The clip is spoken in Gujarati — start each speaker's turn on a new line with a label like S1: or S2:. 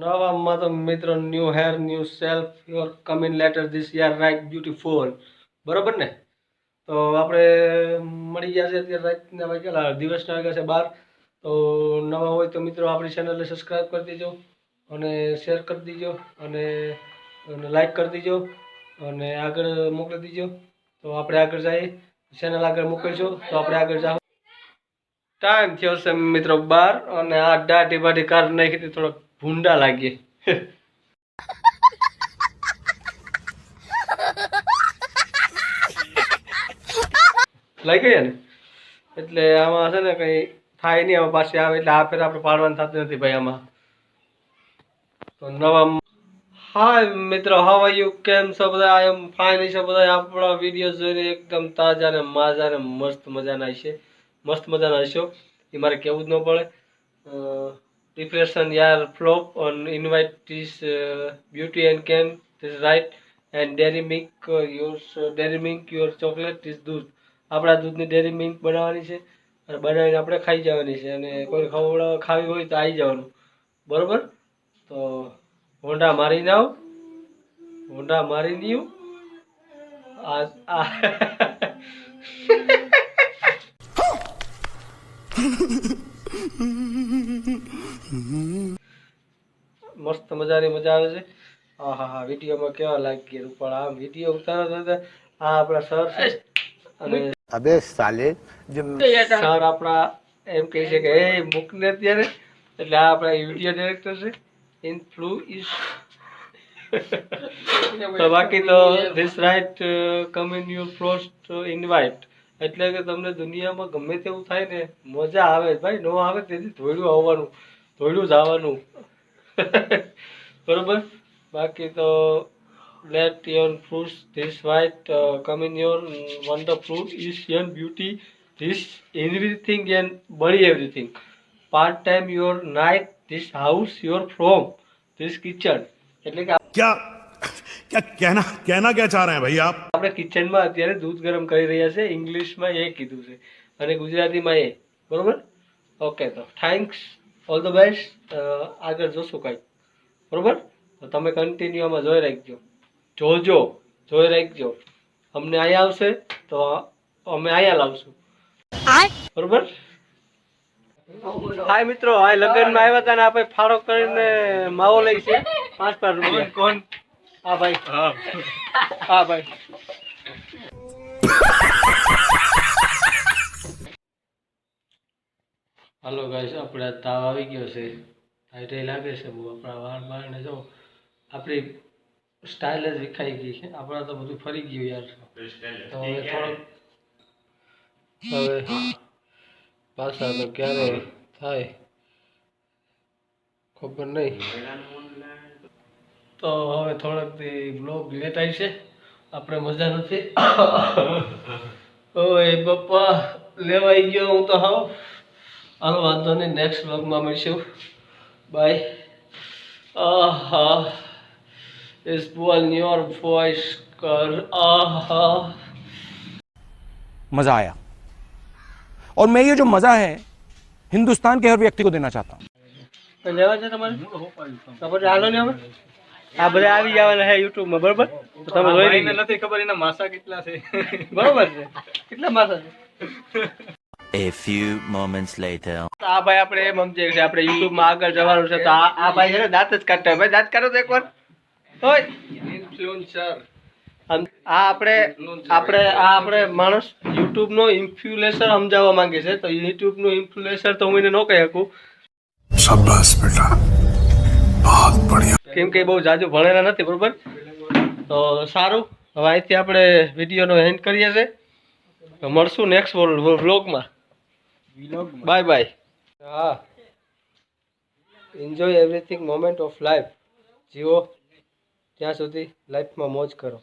S1: નવામાં તો મિત્રો new hair new self your coming later this year right beautiful બરોબર ને? તો આપણે મળી ગયા છે અત્યારે રાતના વાગ્યા દિવસના વાગ્યા છે બાર. તો નવા હોય તો મિત્રો આપણી ચેનલને સબસ્ક્રાઈબ કરી દેજો અને શેર કરી દેજો અને લાઈક કરી દેજો અને આગળ મોકલી દેજો. તો આપણે આગળ જઈએ. ચેનલ આગળ મોકલજો, તો આપણે આગળ જાઓ. ટાઈમ થયો છે મિત્રો બાર અને આ દાઢી બાઢી કાર નાખી હતી થોડોક. ભૂંડા લાગીએ લાગી ગયા ને? એટલે આમાં છે ને કઈ થાય નહીં, આમાં પાછી આવે એટલે આ ફેર આપણે પાડવાનું થતું નથી ભાઈ આમાં. તો નવા હાય મિત્રો હાવ યુ કેમ છો બધા? આઈ એમ ફાઇન છે બધા. આપણા વીડિયો જોઈને એકદમ તાજા ને માજા ને મસ્ત મજાના છે મસ્ત મજાના હશો. એ મારે કહેવું જ ન પડે. ડિપ્રેશન યાર flop on beauty and beauty and can and right and dairy your your dairy milk your chocolate this દૂધ. આપણા દૂધની ડેરી મિલ્ક બનાવવાની છે અને બનાવીને આપણે ખાઈ જવાની છે. અને કોઈ ખવડાવ ખાવી હોય તો આવી જવાનું. બરોબર? તો હોંડા મારીને આવ. હોંડા મારી દઉં આ મસ્ત મજાની મજા આવે છે. હા હા હા વિડીયોમાં કેવા લાગી રૂપાળ આમ વીડિયો ઉતારો તો આ આપણા સર અને
S2: અબે સાલે
S1: સર આપણા એમ કહે છે કે એ મૂકને અત્યારે. એટલે આ આપણા વીડિયો ડિરેક્ટર છે. ઇન્ફ્લુઇસ તો બાકી તો this right come in your first invite એટલે કે તમને દુનિયામાં ગમે તેવું થાય ને મજા આવે ભાઈ ન આવે તેથી ધોયડું આવવાનું ધોયડું જ આવવાનું બરોબર બાકી તો fruits this white uh, come in your mm, wonderful is your beauty this everything and body everything part time your night this house your from this kitchen એટલે કે
S3: क्या क्या कहना कहना क्या चाह रहे हैं भाई आप
S1: આપણે કિચનમાં અત્યારે દૂધ ગરમ કરી રહ્યા છે ઇંગ્લિશમાં એ કીધું છે અને ગુજરાતીમાં એ બરોબર ઓકે તો થેન્ક્સ ઓલ ધ બેસ્ટ આગળ જોશું કાંઈ બરોબર તો તમે કન્ટિન્યુ આમાં જોઈ રાખજો જોજો જોઈ રાખજો અમને અહીંયા આવશે તો અમે અહીંયા લાવશું બરોબર હાય મિત્રો હાય લગ્નમાં આવ્યા હતા ને આપણે ફાળો કરીને માવો લઈ છે પાંચ પાંચ રૂપિયા કોણ હા ભાઈ. હા. ભાઈ. હાલો ગાઈસ આપણે તાવ આવી ગયો છે. ટાઈટ લાગે છે બહુ. આપણા વાળ બાળને જો આપણી સ્ટાઇલ જ વિખાઈ ગઈ છે. આપણા તો બધું ફરી ગયું યાર. તો હવે થોડોક હવે પાછા તો ક્યારે થાય ખબર નહીં. તો હવે થોડાક બ્લોગ લેટ આવી છે આપણે મજા નથી ઓય પપ્પા લેવાઈ ગયો હું તો હાવ હાલો વાંધો નહીં નેક્સ્ટ બ્લોગમાં મળીશું બાય આહા इस बोल योर वॉइस कर आहा
S4: मजा आया और मैं ये जो मजा है हिंदुस्तान के हर व्यक्ति को देना चाहता हूं
S1: આ બધા આવી જવાના છે યુટ્યુબમાં બરોબર? તો તમે જોઈ લઈને
S5: નથી ખબર એના માસા કેટલા છે.
S1: બરોબર છે. કેટલા માસા છે?
S6: A few moments later.
S1: આ ભાઈ આપણે એમ સમજે છે આપણે YouTube માં આગળ જવાનું છે તો આ આ ભાઈ છે ને દાંત જ કાઢતા હોય. ભાઈ દાંત કાઢો તો એકવાર. હોય
S5: ઇન્ફ્લુએન્સર
S1: આ આપણે આપણે આ આપણે માણસ યુટ્યુબ નો ઇન્ફ્લુએન્સર સમજાવવા માંગે છે. તો યુટ્યુબ નો ઇન્ફ્લુએન્સર તો હું એને ન કહી શકું.
S3: શાબાશ બેટા. બહુત બઢિયા
S1: કેમ કે બહુ જાજુ ભણેલા નથી બરોબર? તો સારું. હવે અહીંથી આપણે વિડીયોનો એન્ડ કરીએ છીએ તો મળશું નેક્સ્ટ વોલ વ્લોગમાં બાય બાય હા. Enjoy everything moment of life જીવો ત્યાં સુધી લાઈફમાં મોજ કરો.